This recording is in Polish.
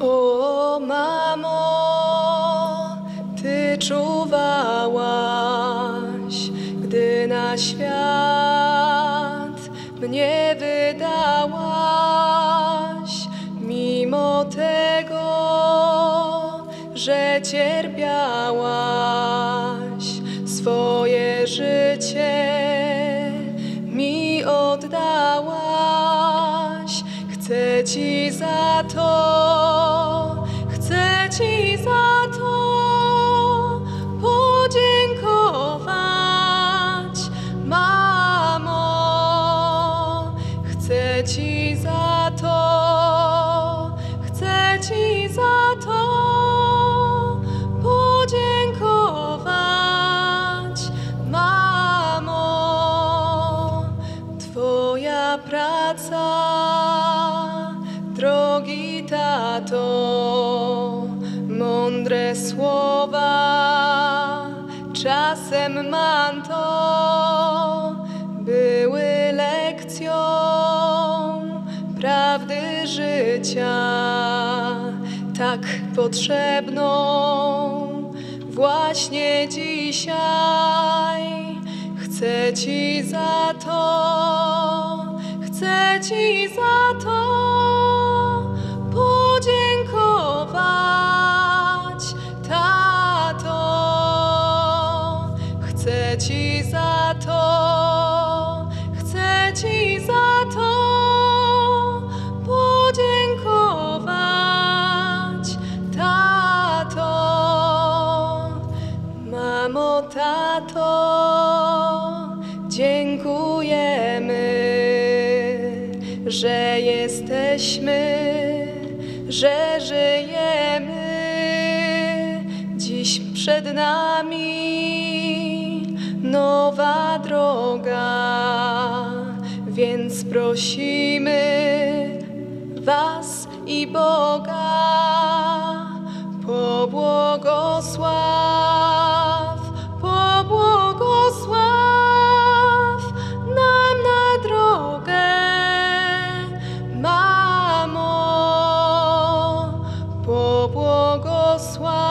O mamo, ty czuwałaś, gdy na świat mnie wydałaś, mimo tego, że cierpiałaś, swoje życie mi oddałaś. Chcę ci za to, ci za to, chcę ci za to podziękować, mamo. Twoja praca, drogi tato, mądre słowa, czasem manto, były lekcją prawdy życia, tak potrzebną właśnie dzisiaj. Chcę ci za to, chcę ci za to podziękować, tato. Chcę ci za to, Mamo, tato, dziękujemy, że jesteśmy, że żyjemy. Dziś przed nami nowa droga, więc prosimy Was i Boga. soir.